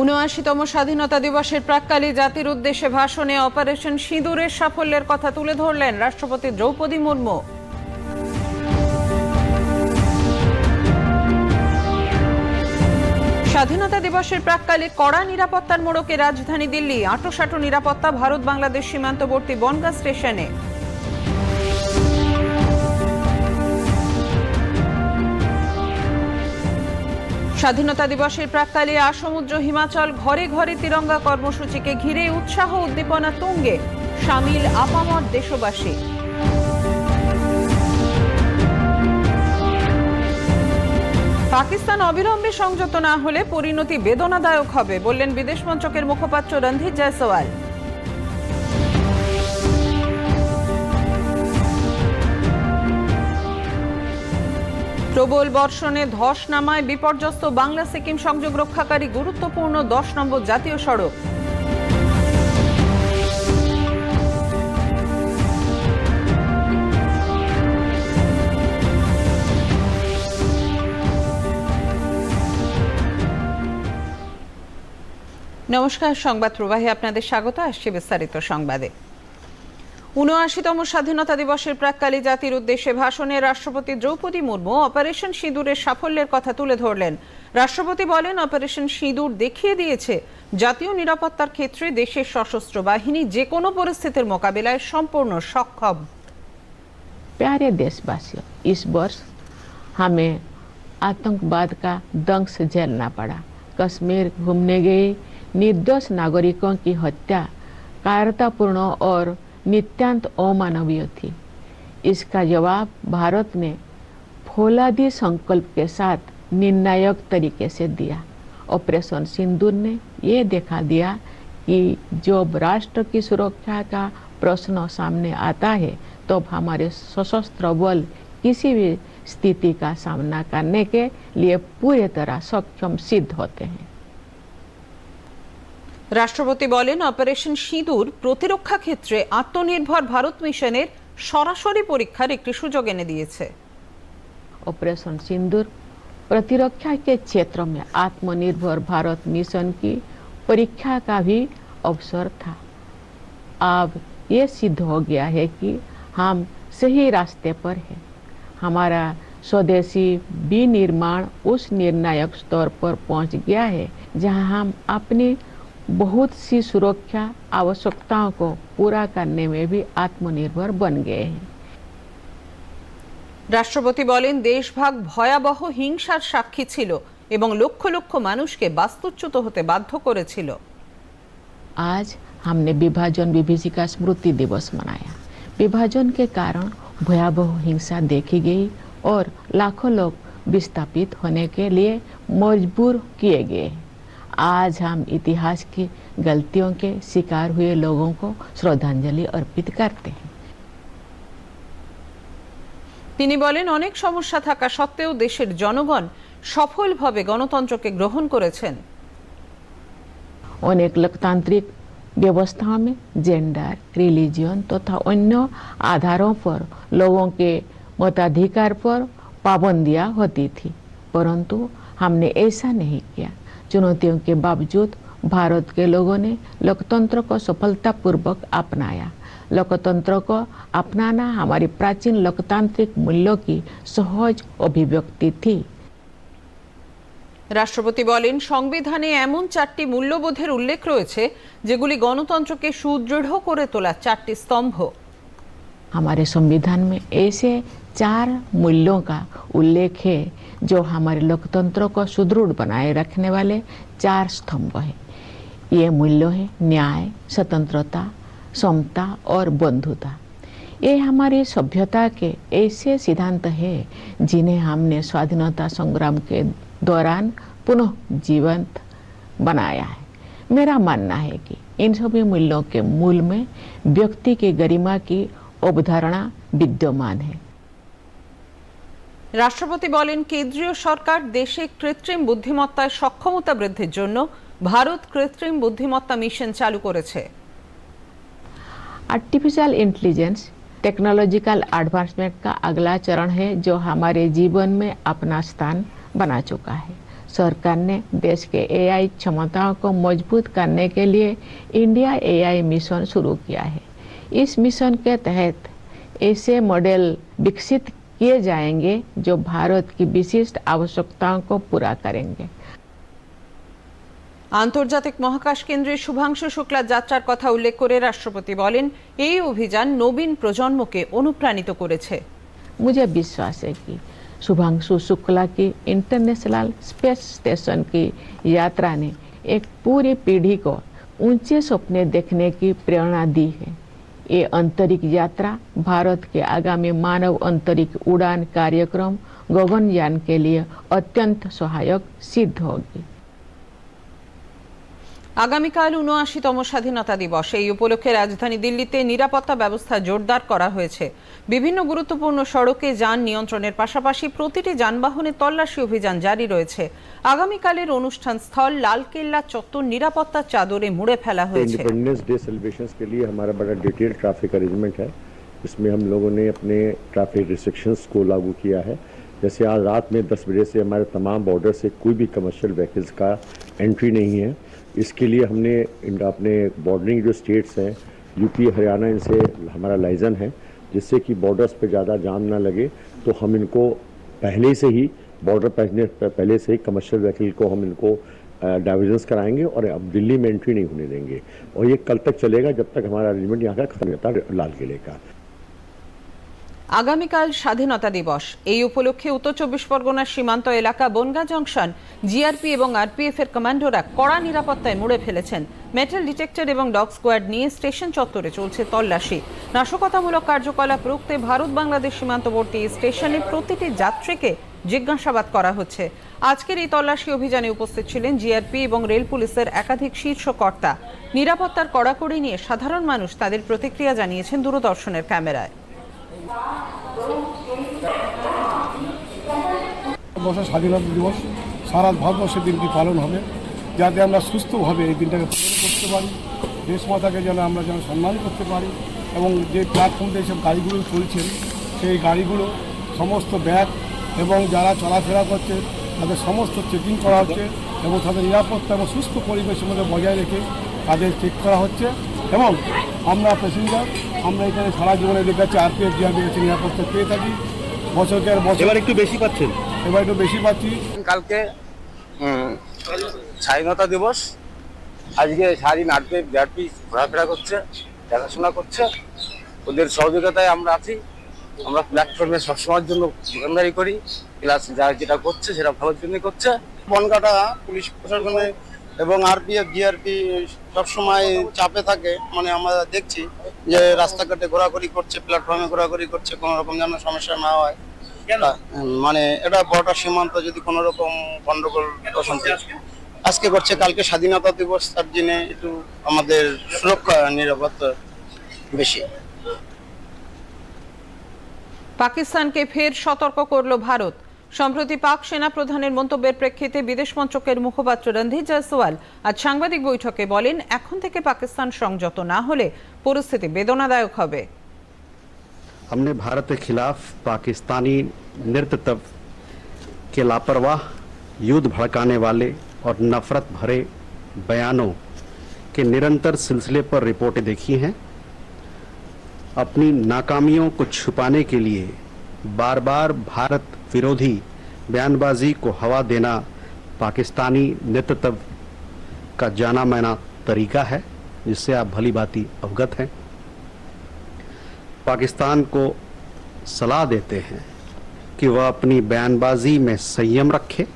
উনআশিতম স্বাধীনতা দিবসের প্রাক্কালে জাতির উদ্দেশ্যে ভাষণে অপারেশন সিঁদুরের সাফল্যের কথা তুলে ধরলেন রাষ্ট্রপতি দ্রৌপদী মুর্মু। স্বাধীনতা দিবসের প্রাক্কালে কড়া নিরাপত্তার মোড়কে রাজধানী দিল্লি আঁটোসাঁটো নিরাপত্তা ভারত বাংলাদেশ সীমান্তবর্তী বনগাঁ স্টেশনে। স্বাধীনতা দিবসের প্রাক্কালে আসমুদ্র হিমাচল ঘরে ঘরে তিরঙ্গা কর্মসূচিকে ঘিরে উৎসাহ উদ্দীপনা তুঙ্গে সামিল আপামর দেশবাসী। পাকিস্তান অবিলম্বে সংযত না হলে পরিণতি বেদনাদায়ক হবে বললেন বিদেশ মন্ত্রকের মুখপাত্র রণধীর জয়সওয়াল। প্রবল বর্ষণে ধস নামায় বিপর্যস্ত বাংলা সিকিম সংযোগ রক্ষাকারী গুরুত্বপূর্ণ দশ নম্বর জাতীয় সড়ক। নমস্কার, সংবাদ প্রবাহে আপনাদের স্বাগত। আসছে বিস্তারিত সংবাদে। উনআশিতম স্বাধীনতা দিবসের প্রাক্কালে জাতির উদ্দেশ্যে ভাষণে রাষ্ট্রপতি দ্রৌপদী মুর্মু অপারেশন সিঁদুরের সাফল্যের কথা তুলে ধরলেন রাষ্ট্রপতি বলেন অপারেশন সিঁদুর দেখিয়ে দিয়েছে জাতীয় নিরাপত্তার ক্ষেত্রে দেশের সশস্ত্র বাহিনী যে কোনো পরিস্থিতির মোকাবিলায় সম্পূর্ণ সক্ষম प्यारे देशवासियों इस वर्ष हमें आतंकवाद का दंश झेलना पड़ा कश्मीर घूमने गए निर्दोष नागरिकों की हत्या कायरतापूर्ण और नित्यांत अमानवीय थी। इसका जवाब भारत ने फौलादी संकल्प के साथ निर्णायक तरीके से दिया। ऑपरेशन सिंदूर ने ये देखा दिया कि जब राष्ट्र की सुरक्षा का प्रश्न सामने आता है, तब हमारे सशस्त्र बल किसी भी स्थिति का सामना करने के लिए पूरी तरह सक्षम सिद्ध होते हैं। রাষ্ট্রপতি বলেন অপারেশন সিঁদুর প্রতিরক্ষা ক্ষেত্রে আত্মনির্ভর ভারত মিশনের সরাসরি পরীক্ষার একটি সুযোগ এনে দিয়েছে ऑपरेशन सिंदूर प्रतिरक्षा के क्षेत्र में आत्मनिर्भर भारत मिशन की परीक्षा का भी अवसर था अब ये सिद्ध हो गया है कि हम सही रास्ते पर हैं हमारा स्वदेशी विनिर्माण उस निर्णायक स्तर पर पहुंच गया है जहां हम अपनी बहुत सी सुरक्षा आवश्यकताओं को पूरा करने में भी आत्मनिर्भर बन गए हैं রাষ্ট্রপতি বলেন দেশভাগ ভয়াবহ হিংসার সাক্ষী ছিল এবং লক্ষ লক্ষ মানুষকে বাস্তুচ্যুত হতে বাধ্য করেছিল आज हमने विभाजन विभीषिका स्मृति दिवस मनाया विभाजन के कारण भयावह हिंसा देखी गई और लाखों लोग विस्थापित होने के लिए मजबूर किए गए आज हम इतिहास की गलतियों के शिकार हुए लोगों को श्रद्धांजलि अर्पित करते हैं তিনি বলেন অনেক সমস্যা থাকা সত্ত্বেও দেশের জনগণ সফলভাবে গণতন্ত্রকে গ্রহণ করেছেন अनेक लोकतांत्रिक व्यवस्थाओं में जेंडर रिलीजियन तथा अन्य आधारों पर लोगों के मताधिकार पर पाबंदियां होती थी परंतु हमने ऐसा नहीं किया चुनौतियों के बावजूद भारत के लोगों ने लोकतंत्र को सफलतापूर्वक अपनाया लोकतंत्र को अपनाना हमारी प्राचीन लोकतांत्रिक मूल्यों की सहज अभिव्यक्ति थी রাষ্ট্রপতি বলেন সংবিধানে এমন চারটি মূল্যবোধের উল্লেখ রয়েছে যেগুলি গণতন্ত্রকে সুদৃঢ় করে তোলা চারটি স্তম্ভ हमारे संविधान में ऐसे चार मूल्यों का उल्लेख है, जो हमारे लोकतंत्र को सुदृढ़ बनाए रखने वाले चार स्तंभ हैं। ये मूल्य है न्याय, स्वतंत्रता, समता और बंधुता। ये हमारी सभ्यता के ऐसे सिद्धांत हैं, जिन्हें हमने स्वाधीनता संग्राम के दौरान पुनः जीवंत बनाया है। मेरा मानना है कि इन सभी मूल्यों के मूल में व्यक्ति की गरिमा की अवधारणा विद्यमान है। রাষ্ট্রপতি বলেন কেন্দ্রীয় সরকার দেশে কৃত্রিম বুদ্ধিমত্তায় সক্ষমতা বৃদ্ধির জন্য ভারত কৃত্রিম বুদ্ধিমত্তা মিশন চালু করেছে आर्टिफिशियल इंटेलिजेंस टेक्नोलॉजिकल एडवांसमेंट का अगला चरण है जो हमारे जीवन में अपना स्थान बना चुका है सरकार ने देश के एआई क्षमताओं को मजबूत करने के लिए इंडिया एआई मिशन शुरू किया है इस मिशन के तहत ऐसे मॉडल विकसित किए जाएंगे जो भारत की विशिष्ट आवश्यकताओं को पूरा करेंगे আন্তর্জাতিক মহাকাশ কেন্দ্রের শুভাংশু শুক্লার যাত্রার কথা উল্লেখ করে রাষ্ট্রপতি বলেন এই অভিযান নবীন প্রজন্মকে অনুপ্রাণিত করেছে मुझे विश्वास है कि शुभांशु शुक्ला की इंटरनेशनल स्पेस स्टेशन की यात्रा ने एक पूरी पीढ़ी को ऊंचे सपने देखने की प्रेरणा दी है ये अंतरिक्ष यात्रा, भारत के आगामी मानव अंतरिक्ष उड़ान कार्यक्रम, गगनयान के लिए अत्यंत सहायक सिद्ध होगी। আগামীকাল উনআশিতম স্বাধীনতা দিবস এই উপলক্ষে রাজধানী দিল্লিতে নিরাপত্তা ব্যবস্থা জোরদার করা হয়েছে বিভিন্ন গুরুত্বপূর্ণ সড়কে যান নিয়ন্ত্রণের পাশাপাশি প্রতিটি যানবাহনে তল্লাশি অভিযান জারি রয়েছে আগামীকালের অনুষ্ঠান স্থল লালকেল্লা চত্বর নিরাপত্তার চাদরে মুড়ে ফেলা হয়েছে इंडिपेंडेंस डे सेलिब्रेशंस के लिए हमारा बड़ा डिटेल ट्रैफिक अरेंजमेंट है इसमें हम लोगों ने अपने ट्रैफिक रिस्ट्रिक्शंस को लागू किया है जैसे आज रात में 10 बजे से हमारे तमाम बॉर्डर से कोई भी कमर्शियल व्हीकल्स का एंट्री नहीं है इसके लिए हमने अपने बॉर्डरिंग जो स्टेट्स हैं, यूपी, हरियाणा, इनसे हमारा लाइजन है, जिससे कि बॉर्डर्स पे ज़्यादा जाम ना लगे तो हम इनको पहले से ही, बॉर्डर पहले पहले से ही कमर्शियल व्हीकल को हम इनको डाइवर्जेंस कराएँगे और अब दिल्ली में एंट्री नहीं होने देंगे। और ये कल तक चलेगा जब तक हमारा अरेंजमेंट यहाँ का खत्म होता, लाल किले का। আগামীকাল স্বাধীনতা দিবস। এই উপলক্ষে উত্তর চব্বিশ পরগনার সীমান্ত এলাকা বনগা জংশন জিআরপি এবং আরপিএফ এর কমান্ডোরা কড়া নিরাপত্তায় মুড়ে ফেলেছেন। মেটাল ডিটেক্টর এবং ডগ স্কোয়াড নিয়ে স্টেশন চত্বরে চলছে তল্লাশি। নাশকতামূলক কার্যকলাপ রুখতে ভারত বাংলাদেশ সীমান্তবর্তী স্টেশনে প্রতিটি যাত্রীকে জিজ্ঞাসাবাদ করা হচ্ছে। আজকের এই তল্লাশি অভিযানে উপস্থিত ছিলেন জিআরপি এবং রেল পুলিশের একাধিক শীর্ষ কর্তা। নিরাপত্তার কড়াকড়ি নিয়ে সাধারণ মানুষ তাদের প্রতিক্রিয়া জানিয়েছেন দূরদর্শনের ক্যামেরায়। বছর স্বাধীনতা দিবস, সারা ভারতবর্ষের দিনটি পালন হবে, যাতে আমরা সুস্থভাবে এই দিনটাকে পালন করতে পারি, দেশমাতাকে যেন আমরা যেন সম্মান করতে পারি, এবং যে প্ল্যাটফর্ম দিয়ে সব গাড়িগুলো চলছেন, সেই গাড়িগুলো সমস্ত ব্যাগ এবং যারা চলাফেরা করছে, তাদের সমস্ত চেকিং করা হচ্ছে, এবং তাদের নিরাপত্তা এবং সুস্থ পরিবেশের মধ্যে বজায় রেখে তাদের চেক করা হচ্ছে। এবং আমরা প্যাসেঞ্জার আমরা এখানে সারা জীবনে দেখাচ্ছি আরপিএফ জিআরপি কাছে নিরাপত্তা পেয়ে থাকি। বছরকে আর বছর এবার একটু বেশি পাচ্ছেন? এবার একটু বেশি পাচ্ছি। কালকে স্বাধীনতা দিবস। আজকে সারাদিন আটবে বিআরপি ঘোরাফেরা করছে দেখাশোনা করছে। ওদের সহযোগিতায় আমরা আছি। আমরা প্ল্যাটফর্মে সবসময়ের জন্য দোকানদারি করি। প্লাস যা যেটা করছে সেটা ভালোর জন্যই করছে। বনকাটা পুলিশ প্রশাসনে এবং আরপিএফ জিআরপি সবসময় চাপে থাকে। মানে আমরা দেখছি যে রাস্তাঘাটে ঘোরাঘুরি করছে প্ল্যাটফর্মে ঘোরাঘুরি করছে কোনো রকম যেন সমস্যা না হয়। মানে এটা বর্ডার সীমান্ত যদি কোনো রকম গন্ডগোল অশান্তি আজকে করছে কালকে স্বাধীনতা দিবস তার জন্য একটু আমাদের সুরক্ষা নিরাপত্তা বেশি। পাকিস্তানকে ফের সতর্ক করল ভারত। সম্প্রতি পাক সেনা প্রধানের মন্তব্যের প্রেক্ষিতে বিদেশ মন্ত্রকের মুখপাত্র রণধীর জয়সওয়াল আজ সাংবাদিক বৈঠকে বলেন এখন থেকে পাকিস্তান সংযত না হলে পরিস্থিতি বেদনাদায়ক হবে हमने भारत के खिलाफ पाकिस्तानी नेतृत्व के लापरवाह युद्ध भड़काने वाले और नफरत भरे बयानों के निरंतर सिलसिले पर रिपोर्टें देखी हैं अपनी नाकामियों को छुपाने के लिए बार बार भारत विरोधी बयानबाजी को हवा देना पाकिस्तानी नेतृत्व का जाना माना तरीका है, जिससे आप भली भांति अवगत हैं। पाकिस्तान को सलाह देते हैं कि वह अपनी बयानबाजी में संयम रखे,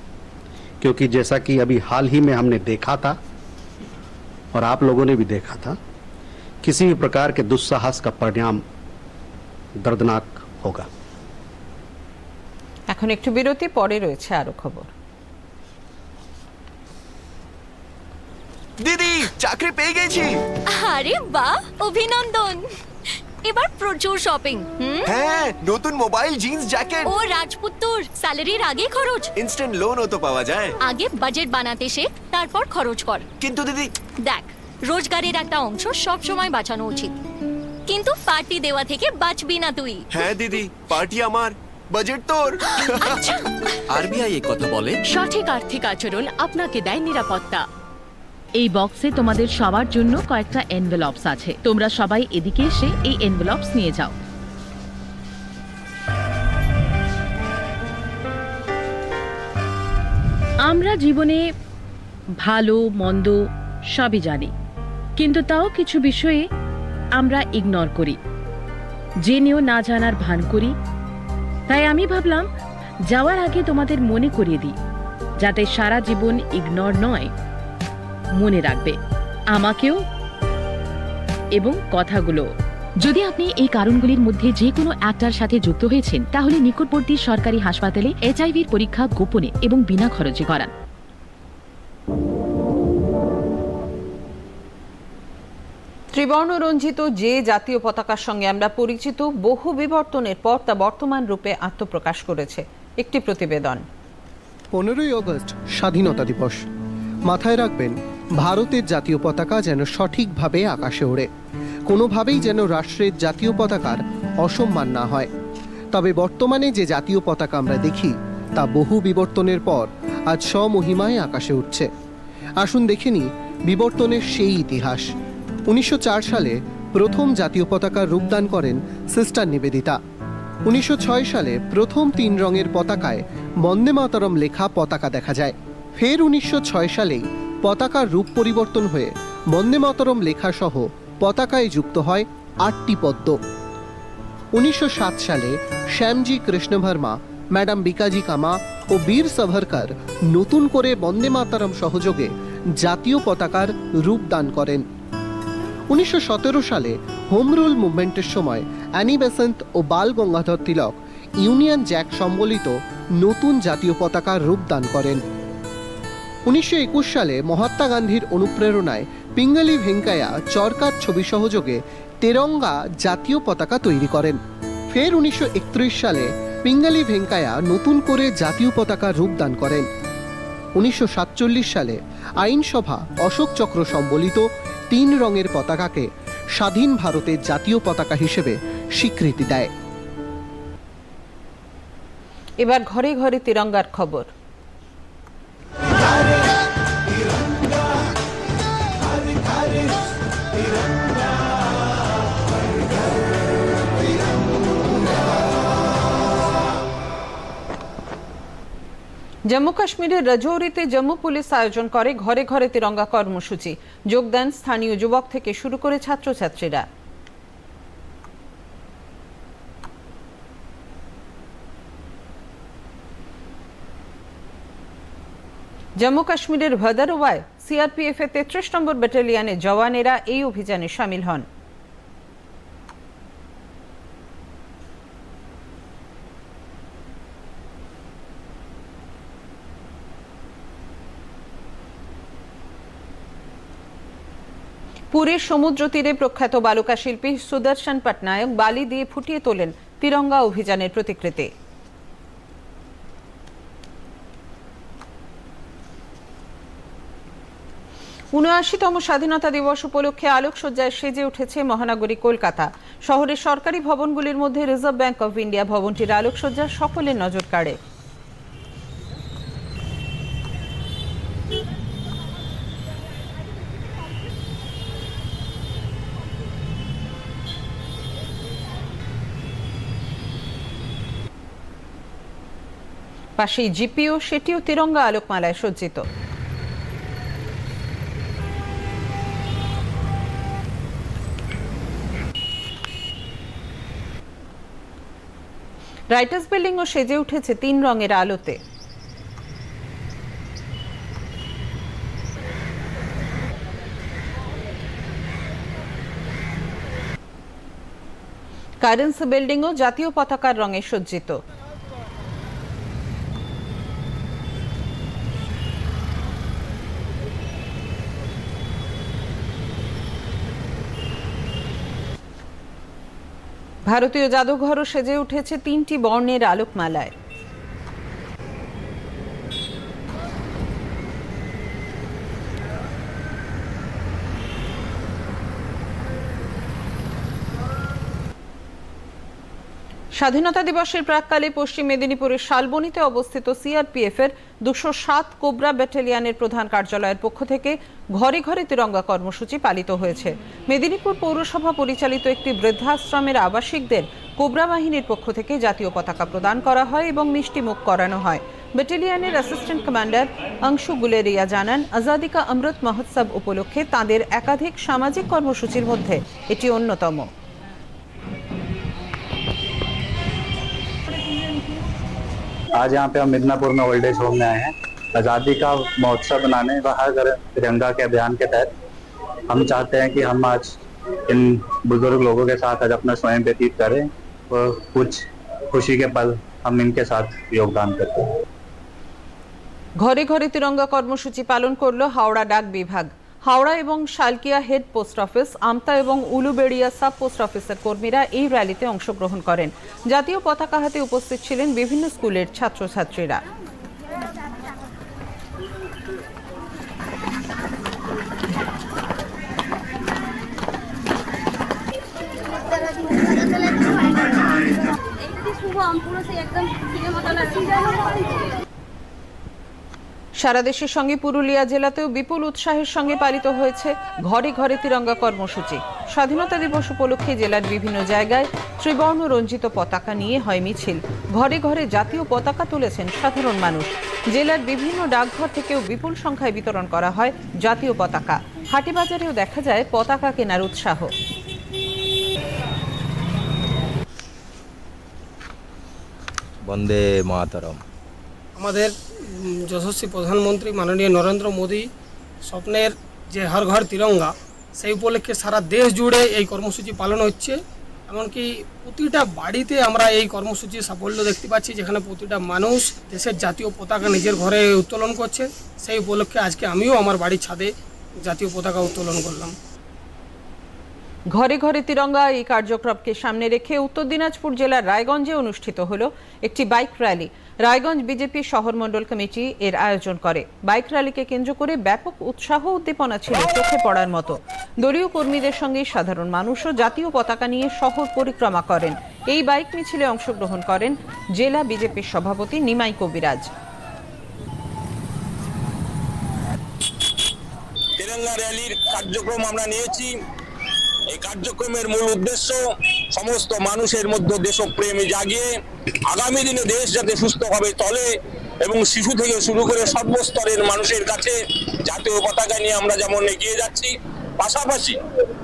क्योंकि जैसा कि अभी हाल ही में हमने देखा था, और आप लोगों ने भी देखा था, किसी भी प्रकार के दुस्साहस का परिणाम दर्दनाक होगा। এখন একটু বিরতি পরে রয়েছে আরও খবর। দিদি চাকরি পেয়ে গেছি। আরে বাহ অভিনন্দন। এবার প্রচুর শপিং হ্যাঁ নতুন মোবাইল জিন্স জ্যাকেট ও রাজপুত্তর স্যালারির আগে খরচ। ইনস্ট্যান্ট লোনও তো পাওয়া যায়। আগে বাজেট বানাতে শেখ তারপর খরচ কর। কিন্তু দিদি দেখ রোজগারের একটা অংশ সব সময় বাঁচানো উচিত। কিন্তু পার্টি দেওয়া থেকে বাঁচবি না তুই। হ্যাঁ দিদি পার্টি আমার। বাজেট তোর। আরবিআই এই কথা বলে। সঠিক আর্থিক আচরণ আপনাকে দেয় নিরাপত্তা। এই বক্সে তোমাদের সবার জন্য কয়েকটা এনভেলপস আছে। তোমরা সবাই এদিকে এসে এই এনভেলপস নিয়ে যাও। আমরা জীবনে ভালো মন্দ সবই জানি। কিন্তু তাও কিছু বিষয়ে আমরা ইগনোর করি। জেনেও না জানার ভান করি। তাই আমি ভাবলাম, যাওয়ার আগে তোমাদের মনে করিয়ে দিই, যাতে সারা জীবন ইগনোর নয়, মনে রাখবে আমাকেও এবং কথাগুলো। যদি আপনি এই কারণগুলির মধ্যে যে কোনো একটার সাথে যুক্ত হয়েছেন, তাহলে নিকটবর্তী সরকারি হাসপাতালে এইচআইভির পরীক্ষা গোপনে এবং বিনা খরচে করান। ত্রিবর্ণ রঞ্জিত যে জাতীয় পতাকার সঙ্গে আমরা পরিচিত, বহু বিবর্তনের পর তা বর্তমান রূপে আত্মপ্রকাশ করেছে। একটি প্রতিবেদন। পনেরোই আগস্ট স্বাধীনতা দিবস। মাথায় রাখবেন, ভারতের জাতীয় পতাকা যেন সঠিকভাবে আকাশে ওড়ে। কোনোভাবেই যেন রাষ্ট্রের জাতীয় পতাকার অসম্মান না হয়। তবে বর্তমানে যে জাতীয় পতাকা আমরা দেখি, তা বহু বিবর্তনের পর আজ স্বমহিমায় আকাশে উঠছে। আসুন দেখে বিবর্তনের সেই ইতিহাস। উনিশশো চার সালে প্রথম জাতীয় পতাকার রূপদান করেন সিস্টার নিবেদিতা। উনিশশো ছয় সালে প্রথম তিন রঙের পতাকায় বন্দে মাতরম লেখা পতাকা দেখা যায়। ফের উনিশশো ছয় সালেই পতাকার রূপ পরিবর্তন হয়ে বন্দে মাতরম লেখা সহ পতাকায় যুক্ত হয় আটটি পদ্ম। উনিশশো সাত সালে শ্যামজি কৃষ্ণভার্মা ম্যাডাম বিকাজি কামা ও বীর সাভারকর নতুন করে বন্দে মাতারম সহযোগে জাতীয় পতাকার রূপদান করেন। উনিশশো সতেরো সালে হোম রুল মুভমেন্টের সময় অ্যানি বেসেন্ট ও বাল গঙ্গাধর তিলক ইউনিয়ন জ্যাক সম্বলিত নতুন জাতীয় পতাকার রূপদান করেন। উনিশশো একুশ সালে মহাত্মা গান্ধীর অনুপ্রেরণায় পিঙ্গালি ভেঙ্কায়া চরকার ছবি সহযোগে তেরঙ্গা জাতীয় পতাকা তৈরি করেন। ফের উনিশশো একত্রিশ সালে পিঙ্গালি ভেঙ্কায়া নতুন করে জাতীয় পতাকার রূপদান করেন। উনিশশো সাতচল্লিশ সালে আইনসভা অশোক চক্র সম্বলিত তিন রঙের পতাকাকে স্বাধীন ভারতের জাতীয় পতাকা হিসেবে স্বীকৃতি দেয়। এবার ঘরে ঘরে তিরঙ্গার খবর। জম্মু কাশ্মীরের রাজৌরিতে জম্মু পুলিশ আয়োজন করে ঘরে ঘরে তিরঙ্গা কর্মসূচি। যোগদান স্থানীয় যুবক থেকে শুরু করে ছাত্রছাত্রীরা। জম্মু কাশ্মীরের ভদারোয়ায় এর তেত্রিশ নম্বর ব্যাটালিয়নের জওয়ানেরা এই অভিযানে সামিল হন। পুরীর সমুদ্র তীরে প্রখ্যাত বালুকা শিল্পী সুদর্শন পটনায়ক বালি দিয়ে ফুটিয়ে তোলেন তিরঙ্গা অভিযানের প্রতিকৃতি। উনআশিতম স্বাধীনতা দিবস উপলক্ষে আলোকসজ্জায় সেজে উঠেছে মহানগরী কলকাতা। শহরের সরকারি ভবনগুলির মধ্যে রিজার্ভ ব্যাংক অব ইন্ডিয়া ভবনটির আলোকসজ্জা সকলের নজর কাড়ে। পাশেই জিপিও, সেটিও তিরঙ্গা আলোকমালায় সজ্জিত। রাইটার্স বিল্ডিংও সেজে উঠেছে তিন রঙের আলোতে। কারেন্সি বিল্ডিংও জাতীয় পতাকার রঙে সজ্জিত। ভারতীয় জাদুঘরও সেজে উঠেছে তিনটি বর্ণের আলোকমালায়। স্বাধীনতা দিবসের প্রাককালে পশ্চিম মেদিনীপুরের শালবনীতে অবস্থিত সিআরপিএফ এর দুশো সাত কোবরা ব্যাটালিয়নের প্রধান কার্যালয়ের পক্ষ থেকে ঘরে ঘরে তিরঙ্গা কর্মসূচি পালিত হয়েছে। মেদিনীপুর পৌরসভা পরিচালিত একটি বৃদ্ধাশ্রমের আবাসিকদের কোবরা বাহিনীর পক্ষ থেকে জাতীয় পতাকা প্রদান করা হয় এবং মিষ্টি মুখ করানো হয়। ব্যাটালিয়ানের অ্যাসিস্ট্যান্ট কমান্ডার অংশু গুলেরিয়া জানান আজাদিকা অমৃত মহোৎসব উপলক্ষে তাদের একাধিক সামাজিক কর্মসূচির মধ্যে এটি অন্যতম। आज यहाँ पे हम मिदनापुर में ओल्ड एज होम में आए हैं आज़ादी का महोत्सव मनाने व हर घर तिरंगा के अभियान के तहत हम चाहते हैं कि हम आज इन बुजुर्ग लोगों के साथ आज अपना स्वयं व्यतीत करें और कुछ खुशी के पल हम इनके साथ योगदान करते हैं ঘরে ঘরে তিরঙ্গা কর্মসূচি পালন করলো হাওড়া ডাক বিভাগ হাওড়া এবং Salkia head post office, Amta এবং উলুবেড়িয়া সাব পোস্ট অফিসের কর্মীরা এই র্যালিতে অংশগ্রহণ করেন। জাতীয় পতাকা হাতে উপস্থিত ছিলেন বিভিন্ন স্কুলের ছাত্রছাত্রীরা। সারা দেশের সঙ্গে পুরুলিয়া জেলাতেও বিপুল উৎসাহের সঙ্গে পালিত হয়েছে ঘরে ঘরে তিরঙ্গা কর্মসূচি। স্বাধীনতা দিবস উপলক্ষে জেলার বিভিন্ন জায়গায় ত্রিবর্ণ রঞ্জিত পতাকা নিয়ে হয় মিছিল ঘরে ঘরে জাতীয় পতাকা তুলেছেন সাধারণ মানুষ। জেলার বিভিন্ন ডাকঘর থেকেও বিপুল সংখ্যায় বিতরণ করা হয় জাতীয় পতাকা। হাটিবাজারেও দেখা যায় পতাকা কেনার উৎসাহ। বন্দে মাতরম। আমাদের যশস্বী প্রধানমন্ত্রী মাননীয় নরেন্দ্র মোদী স্বপ্নের যে হর ঘর তিরঙ্গা, সেই উপলক্ষে সারা দেশ জুড়ে এই কর্মসূচি পালন হচ্ছে। এমনকি প্রতিটা বাড়িতে আমরা এই কর্মসূচির সাফল্য দেখতে পাচ্ছি, যেখানে প্রতিটা মানুষ দেশের জাতীয় পতাকা নিজের ঘরে উত্তোলন করছে। সেই উপলক্ষে আজকে আমিও আমার বাড়ির ছাদে জাতীয় পতাকা উত্তোলন করলাম। ঘরে ঘরে তিরঙ্গা এই কার্যক্রমকে সামনে রেখে উত্তর দিনাজপুর জেলার রায়গঞ্জে অনুষ্ঠিত হলো একটি বাইক র্যালি। রায়গঞ্জ বিজেপি শহর মণ্ডল কমিটি এর আয়োজন করে। বাইক র্যালিকে কেন্দ্র করে ব্যাপক উৎসাহ উদ্দীপনা ছিল চোখে পড়ার মতো। দলীয় কর্মীদের সঙ্গে সাধারণ মানুষও জাতীয় পতাকা নিয়ে শহর পরিক্রমা করেন। এই বাইক মিছিলে অংশগ্রহণ করেন জেলা বিজেপির সভাপতি নিমাই কবিরাজ। র্যালির কার্যক্রম আমরা নিয়েছি। এই কার্যক্রমের মূল উদ্দেশ্য সমস্ত মানুষের মধ্যে দেশপ্রেম জাগিয়ে আগামী দিনে দেশ যাতে সুস্থভাবে চলে এবং শিশু থেকে শুরু করে সর্বস্তরের মানুষের কাছে জাতীয় পতাকা নিয়ে আমরা যেমন এগিয়ে যাচ্ছি, পাশাপাশি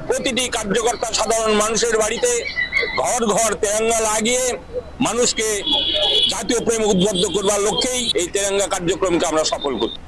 প্রতিটি কার্যকর্তা সাধারণ মানুষের বাড়িতে ঘর ঘর তেরঙ্গা লাগিয়ে মানুষকে জাতীয় প্রেম উদ্বুদ্ধ করবার লক্ষ্যেই এই তেরঙ্গা কার্যক্রমকে আমরা সফল করছি।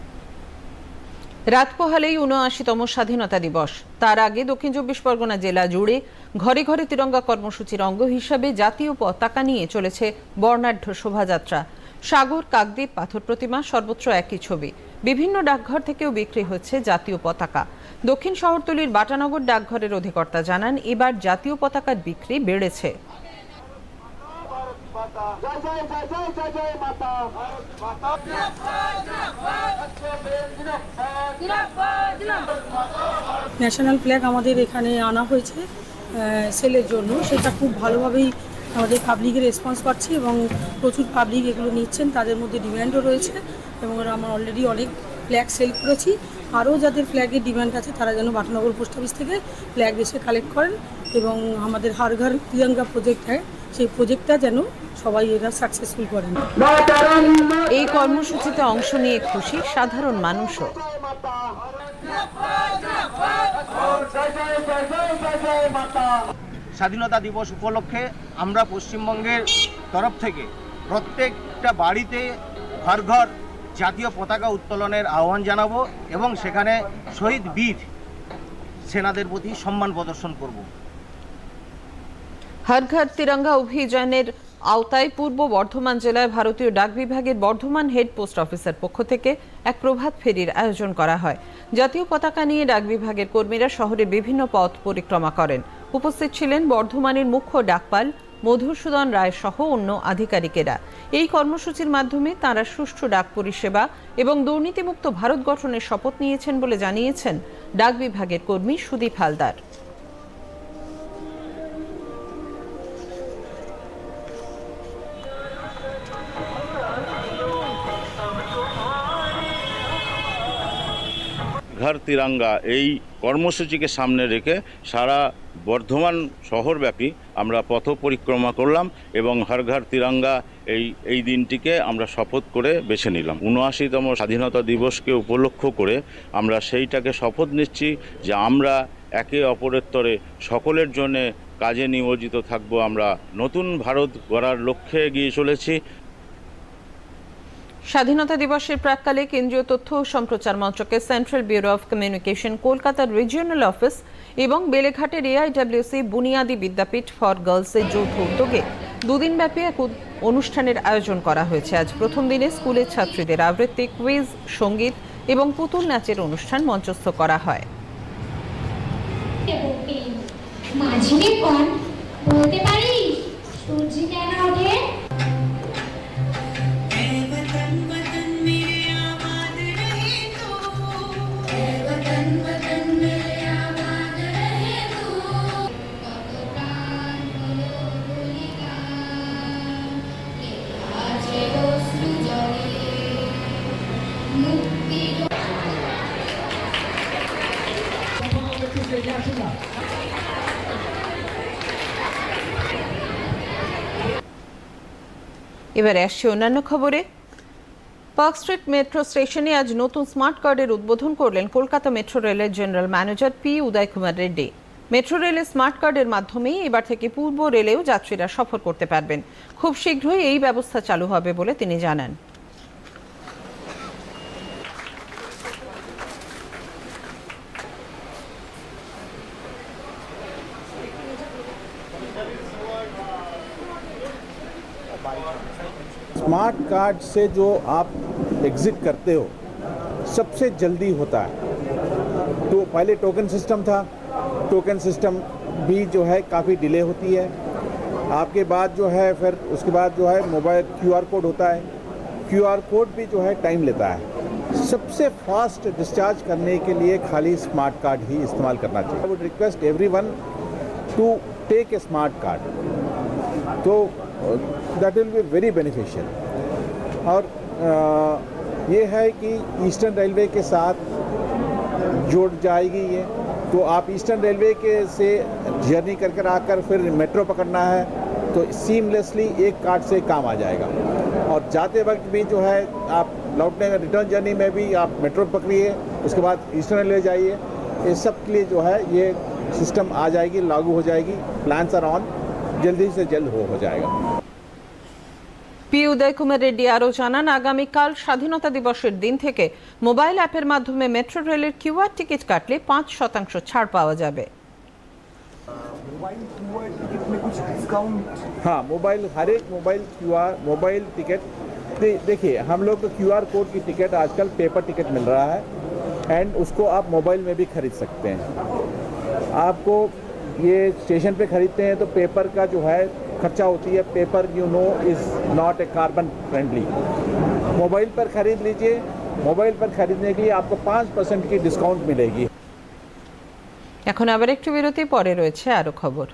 রাত পোহালেই উনআশিতম স্বাধীনতা দিবস। তার আগে দক্ষিণ চব্বিশ পরগনা জেলা জুড়ে ঘরে ঘরে তিরঙ্গা কর্মসূচির অঙ্গ হিসাবে জাতীয় পতাকা নিয়ে চলেছে বর্ণাঢ্য শোভাযাত্রা। সাগর, কাকদ্বীপ, পাথর প্রতিমা সর্বত্র একই ছবি। বিভিন্ন ডাকঘর থেকেও বিক্রি হচ্ছে জাতীয় পতাকা। দক্ষিণ শহরতলির বাটানগর ডাকঘরের অধিকর্তা জানান, এবার জাতীয় পতাকার বিক্রি বেড়েছে। ন্যাশনাল ফ্ল্যাগ আমাদের এখানে আনা হয়েছে সেলের জন্য। সেটা খুব ভালোভাবেই আমাদের পাবলিকের রেসপন্স পাচ্ছি এবং প্রচুর পাবলিক এগুলো নিচ্ছেন তাদের মধ্যে ডিম্যান্ডও রয়েছে এবং আমরা অলরেডি অনেক ফ্ল্যাগ সেল করেছি। আরও যাদের ফ্ল্যাগের ডিমান্ড আছে তারা যেন বাটনগর পোস্ট অফিস থেকে ফ্ল্যাগ এসে কালেক্ট করেন এবং আমাদের হার ঘর প্রজেক্ট হয় সেই প্রজেক্টটা যেন সবাই এরা সাকসেসফুল করেন। এই কর্মসূচিতে অংশ নিয়ে খুশি সাধারণ মানুষও। স্বাধীনতা দিবস উপলক্ষে আমরা পশ্চিমবঙ্গের তরফ থেকে প্রত্যেকটা বাড়িতে ঘর ঘর জাতীয় পতাকা উত্তোলনের আহ্বান জানাব এবং সেখানে শহীদ বীর সেনাদের প্রতি সম্মান প্রদর্শন করব। হর ঘর তিরঙ্গা অভিযানের আওতায় পূর্ব বর্ধমান জেলায় ভারতীয় ডাক বিভাগের বর্ধমান হেড পোস্ট অফিসের পক্ষ থেকে এক প্রভাত ফেরির আয়োজন করা হয়। জাতীয় পতাকা নিয়ে ডাক বিভাগের কর্মীরা শহরে বিভিন্ন পথ পরিক্রমা করেন। উপস্থিত ছিলেন বর্ধমানের মুখ্য ডাকপাল মধুসূদন রায় সহ অন্য আধিকারিকেরা। এই কর্মসূচির মাধ্যমে তারা সুষ্ঠু ডাক পরিষেবা এবং দুর্নীতিমুক্ত ভারত গঠনের শপথ নিয়েছেন বলে জানিয়েছেন ডাক বিভাগের কর্মী সুদীপ হালদার। ঘর তিরঙ্গা এই কর্মসূচিকে সামনে রেখে সারা বর্ধমান শহরব্যাপী আমরা পথ পরিক্রমা করলাম এবং হর ঘর তিরঙ্গা এই এই দিনটিকে আমরা শপথ করে বেছে নিলাম। উনআশিতম স্বাধীনতা দিবসকে উপলক্ষ করে আমরা সেইটাকে শপথ নিচ্ছি যে আমরা একে অপরের তরে সকলের জন্যে কাজে নিয়োজিত থাকব, আমরা নতুন ভারত গড়ার লক্ষ্যে এগিয়ে চলেছি। স্বাধীনতা দিবসের প্রাককালে কেন্দ্রীয় তথ্য ও সম্প্রচার মন্ত্রকের সেন্ট্রাল ব্যুরো অফ কমিউনিকেশন, কলকাতার রিজিওনাল অফিস এবং বেলেঘাটের এআইডব্লিউসি বুনিয়াদি বিদ্যাপীঠ ফর গার্লসের যৌথ উদ্যোগে দুদিনব্যাপী এক অনুষ্ঠানের আয়োজন করা হয়েছে। আজ প্রথম দিনে স্কুলের ছাত্রীদের আবৃত্তি কুইজ সংগীত এবং পুতুল নাচের অনুষ্ঠান মঞ্চস্থ করা হয়। বলতে পারিস? সূর্য কেন ওঠে এবারে আসছে অন্যান্য খবরে। পার্ক স্ট্রিট মেট্রো স্টেশনে আজ নতুন স্মার্ট কার্ডের উদ্বোধন করলেন কলকাতা মেট্রো রেলের general manager P Uday Kumar Reddy. Metro রেলের স্মার্ট কার্ডের মাধ্যমেই এবার থেকে পূর্ব রেলেও যাত্রীরা সফর করতে পারবেন। খুব শীঘ্রই এই ব্যবস্থা চালু হবে বলে তিনি জানান। स्मार्ट कार्ड से जो आप एग्जिट करते हो, सबसे जल्दी होता है। तो पहले टोकन सिस्टम था। टोकन सिस्टम भी जो है काफ़ी डिले होती है। आपके बाद जो है, फिर उसके बाद जो है मोबाइल क्यूआर कोड होता है। क्यूआर कोड भी जो है टाइम लेता है। सबसे फास्ट डिस्चार्ज करने के लिए खाली स्मार्ट कार्ड ही इस्तेमाल करना चाहिए। I would request everyone to take a smart card तो that will be very beneficial और अ, ये है कि ईस्टर्न रेलवे के साथ जुड़ जाएगी ये। तो आप ईस्टर्न रेलवे के से जर्नी कर कर आकर फिर मेट्रो पकड़ना है तो सीमलेसली एक कार्ड से काम आ जाएगा। और जाते वक्त भी जो है आप लौटने में रिटर्न जर्नी में भी आप मेट्रो पकड़िए उसके बाद ईस्टर्न रेलवे जाइए। ये सब के लिए जो है ये सिस्टम आ जाएगी लागू हो जाएगी। प्लान्स आर ऑन जल्दी से जल्द हो हो जाएगा পি উদয় কুমার রেড্ডি আরও জানান আগামীকাল স্বাধীনতা দিবসের দিন থেকে মোবাইল অ্যাপের মাধ্যমে মেট্রো রেলের কিউআর টিকিট কাটলে পাঁচ শতাংশ ছাড় পাওয়া যাবে हाँ मोबाइल हर एक mobile Q R mobile ticket दे, देखिए हम लोग को क्यू आर कोड की टिकट आजकल पेपर टिकट मिल रहा है एंड उसको आप मोबाइल में भी खरीद सकते हैं आपको ये स्टेशन पे खरीदते हैं तो पेपर का जो है खर्चा होती है paper you know is not a carbon friendly mobile पर खरीद लीजिए मोबाइल पर खरीदने के लिए आपको पाँच परसेंट की डिस्काउंट मिलेगी এখন আবার একটু বিরতি পরে রয়েছে আরও খবর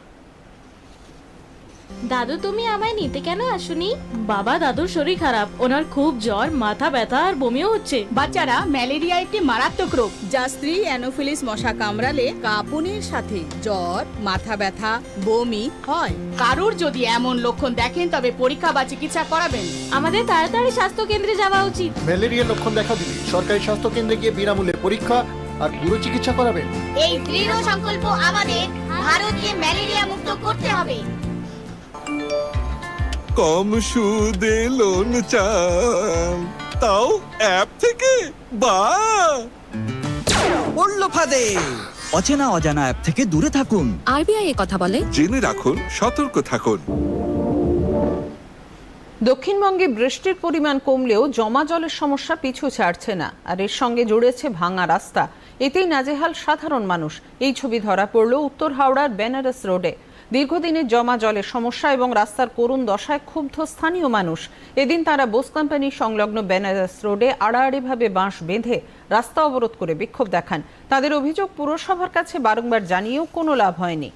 দাদু তুমি আমায় নিতে কেন আসুনি? বাবা দাদুর শরীর খারাপ। ওনার খুব জ্বর মাথা ব্যথা আর বমিও হচ্ছে। বাচ্চারা ম্যালেরিয়া একটি মারাত্মক রোগ যা স্ত্রী অ্যানোফিলিস মশা কামড়ালে কাঁপুনির সাথে জ্বর মাথা ব্যথা বমি হয়। কারুর যদি এমন লক্ষণ দেখেন তবে পরীক্ষা বা চিকিৎসা করাবেন। আমাদের তাড়াতাড়ি স্বাস্থ্য কেন্দ্রে যাওয়া উচিত। ম্যালেরিয়া লক্ষণ দেখা দিলে সরকারি স্বাস্থ্য কেন্দ্রে গিয়ে বিনামূল্যে পরীক্ষা আর পুরো চিকিৎসা করাবেন। এই দৃঢ় সংকল্প আমাদের ভারতকে ম্যালেরিয়া মুক্ত করতে হবে। কম সুদে লোন চান তাও অ্যাপ থেকে? বা। পড়ল ফাঁদে। অচেনা অজানা অ্যাপ থেকে দূরে থাকুন। আরবিআই এ কথা বলে। জেনে রাখুন সতর্ক থাকুন। দক্ষিণবঙ্গে বৃষ্টির পরিমাণ কমলেও জমা জলের সমস্যা পিছু ছাড়ছে না আর এর সঙ্গে জুড়েছে ভাঙা রাস্তা। এতেই নাজেহাল সাধারণ মানুষ। এই ছবি ধরা পড়ল উত্তর হাওড়ার বেনারস রোডে। দীর্ঘদিনের জমা জলের সমস্যা এবং রাস্তার করুণ দশায় ক্ষুব্ধ স্থানীয় মানুষ। এদিন তারা বোস কোম্পানি সংলগ্ন বেনারস রোডে আড়াআড়িভাবে বাঁশ বেঁধে রাস্তা অবরোধ করে বিক্ষোভ দেখান। তাদের অভিযোগ, পুরসভার কাছে বারংবার জানিয়েও কোনো লাভ হয়নি।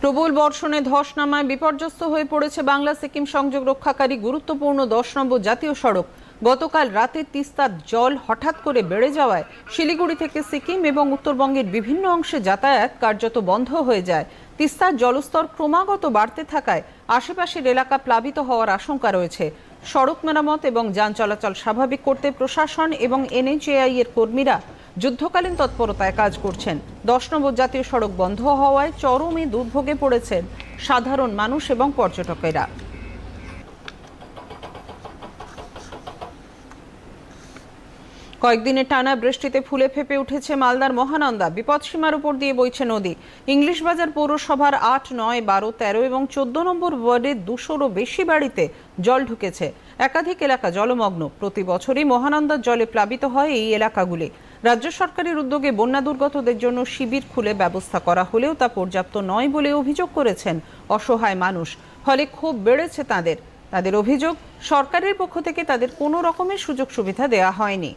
প্রবল বর্ষণে ধস নামায় বিপর্যস্ত হয়ে পড়েছে বাংলা সিকিম সংযোগ রক্ষাকারী গুরুত্বপূর্ণ দশ নম্বর জাতীয় সড়ক। গতকাল রাতে তিস্তার জল হঠাৎ করে বেড়ে যাওয়ায় শিলিগুড়ি থেকে সিকিম এবং উত্তরবঙ্গের বিভিন্ন অংশে যাতায়াত কার্যত বন্ধ হয়ে যায়। তিস্তার জলস্তর ক্রমাগত বাড়তে থাকায় আশেপাশের এলাকা প্লাবিত হওয়ার আশঙ্কা রয়েছে। সড়ক মেরামত এবং যান চলাচল স্বাভাবিক করতে প্রশাসন এবং এনএইচএআই এর কর্মীরা যুদ্ধকালীন তৎপরতায় কাজ করছেন। দশ নম্বর জাতীয় সড়ক বন্ধ হওয়ায় চরমে দুর্ভোগে পড়েছেন সাধারণ মানুষ এবং পর্যটকেরা। কয়েকদিনের টানা বৃষ্টিতে ফুলে ফেপে উঠেছে মালদার মহানন্দা। বিপদসীমার উপর দিয়ে বইছে নদী। ইংলিশ বাজার পৌরসভার আট, নয়, বারো, তেরো এবং চোদ্দ নম্বর ওয়ার্ডের দুশোরও বেশি বাড়িতে জল ঢুকেছে। একাধিক এলাকা জলমগ্ন। প্রতি বছরই মহানন্দার জলে প্লাবিত হয় এই এলাকাগুলি। রাজ্য সরকারের উদ্যোগে বন্যা দুর্গতদের জন্য শিবির খুলে ব্যবস্থা করা হলেও তা পর্যাপ্ত নয় বলে অভিযোগ করেছেন অসহায় মানুষ। ফলে ক্ষোভ বেড়েছে তাদের। তাদের অভিযোগ, সরকারের পক্ষ থেকে তাদের কোনো রকমের সুযোগ সুবিধা দেওয়া হয়নি।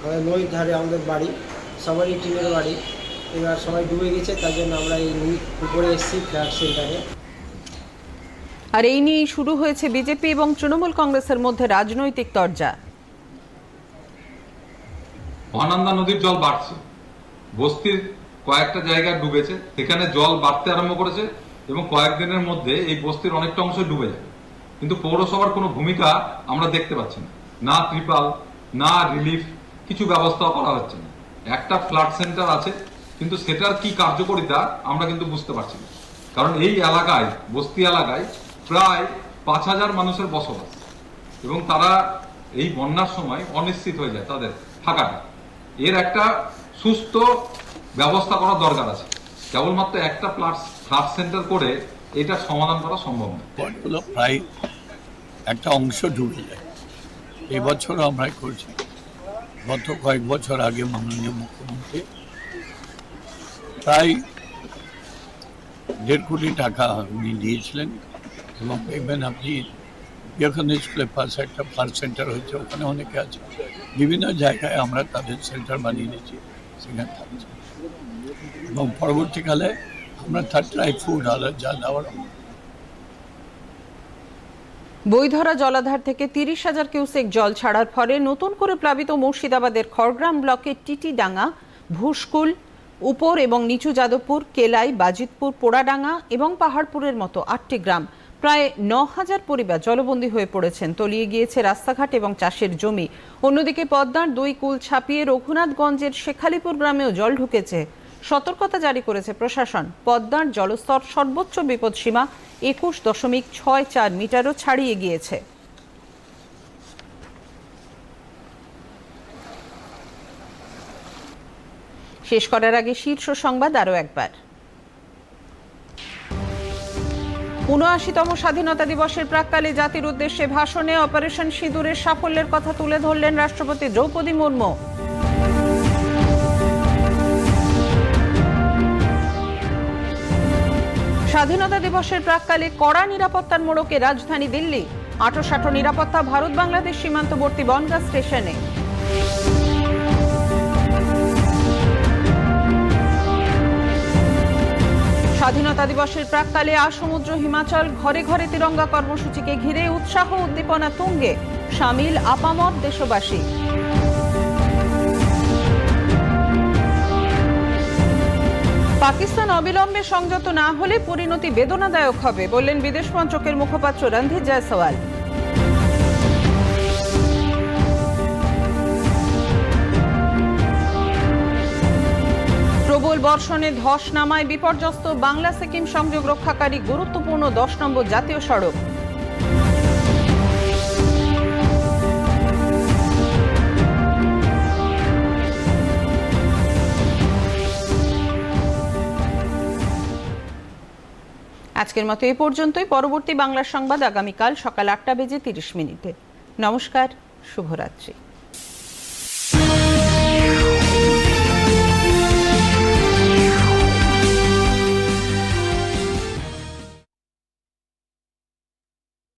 আমাদের নদীর ধারে আমাদের বাড়ি সবারই টিনের বাড়ি। এবার সবাই ডুবে গেছে তার জন্য আমরা এই নদীর উপরে এসেছি ফ্ল্যাট সেন্টারে। আর এই নিয়েই শুরু হয়েছে বিজেপি এবং তৃণমূল কংগ্রেসের মধ্যে রাজনৈতিক তরজা। মহানন্দা নদীর জল বাড়ছে। বস্তির কয়েকটা জায়গা ডুবেছে। সেখানে জল বাড়তে আরম্ভ করেছে এবং কয়েকদিনের মধ্যে এই বস্তির অনেকটা অংশ ডুবে যাবে কিন্তু পৌরসভার কোনো ভূমিকা আমরা দেখতে পাচ্ছি না। না ত্রিপাল, না রিলিফ কিছু ব্যবস্থা করা হচ্ছে না। একটা ফ্লাড সেন্টার আছে, কিন্তু সেটার কি কার্যকরিতা আমরা কিন্তু বুঝতে পারছি না। কারণ এই এলাকায়, বস্তি এলাকায় প্রায় পাঁচ হাজার মানুষের বসবাস। এবং তারা এই বন্যার সময় অনিশ্চিত হয়ে যায় তাদের থাকাটা। এর একটা সুস্থ ব্যবস্থা করা দরকার আছে। কেবলমাত্র একটা প্লাস ফ্লাড সেন্টার করে এটা সমাধান করা সম্ভব নয় পটগুলো প্রায় একটা অংশ ডুবে যায়। এবছরও আমরা করছি। গত কয়েক বছর আগে মাননীয় মুখ্যমন্ত্রী প্রায় দেড় কোটি টাকা উনি দিয়েছিলেন এবং দেখবেন আপনি যেখানে স্কুলের পাশে একটা ফ্লাড সেন্টার হয়েছে, ওখানে অনেকে আছে। বিভিন্ন জায়গায় আমরা তাদের সেন্টার বানিয়ে দিয়েছি, সেখানে থাকছে। এবং পরবর্তীকালে দেওয়ার বইধরা জলাধার থেকে তিরিশ হাজার কিউসেক জল ছাড়ার ফলে নতুন করে প্লাবিত মুর্শিদাবাদের খড়গ্রাম ব্লকের টিটিডাঙ্গা, ভুসকুল, উপর এবং নিচু যাদবপুর, কেলাই, বাজিতপুর, পোড়াডাঙ্গা এবং পাহাড়পুরের মতো আটটি গ্রাম। প্রায় ন হাজার পরিবার জলবন্দী হয়ে পড়েছেন। তলিয়ে গিয়েছে রাস্তাঘাট এবং চাষের জমি। অন্যদিকে পদ্মার দুই কুল ছাপিয়ে রঘুনাথগঞ্জের শেখালিপুর গ্রামেও জল ঢুকেছে। সতর্কতা জারি করেছে প্রশাসন। পদ্মার জলস্তর সর্বোচ্চ বিপদসীমা একুশ দশমিক ছয় চার মিটারও ছাড়িয়ে গিয়েছে। শেষ করার আগে শীর্ষ সংবাদ আরও একবার। উনআশিতম স্বাধীনতা দিবসের প্রাককালে জাতির উদ্দেশ্যে ভাষণে অপারেশন সিঁদুরের সাফল্যের কথা তুলে ধরলেন রাষ্ট্রপতি দ্রৌপদী মুর্মু। স্বাধীনতা দিবসের প্রাককালে কড়া নিরাপত্তার মোড়কে রাজধানী দিল্লি। আটোসাটো নিরাপত্তা ভারত বাংলাদেশ সীমান্তবর্তী বনগা স্টেশনে। স্বাধীনতা দিবসের প্রাককালে আসমুদ্র হিমাচল ঘরে ঘরে তিরঙ্গা কর্মসূচিকে ঘিরে উৎসাহ উদ্দীপনা তুঙ্গে সামিল আপামত দেশবাসী। পাকিস্তান অবিলম্বে সংযত না হলে পরিণতি বেদনাদায়ক হবে, বললেন বিদেশ মন্ত্রকের মুখপাত্র রণধীর জয়সওয়াল। প্রবল বর্ষণে ধস নামায় বিপর্যস্ত বাংলা সিকিম সংযোগ রক্ষাকারী গুরুত্বপূর্ণ দশ নম্বর জাতীয় সড়ক। আজকের মতো এই পর্যন্তই। পরবর্তী বাংলা সংবাদ আগামীকাল সকাল আটটা বেজে তিরিশ মিনিটে। নমস্কার, শুভরাত্রি।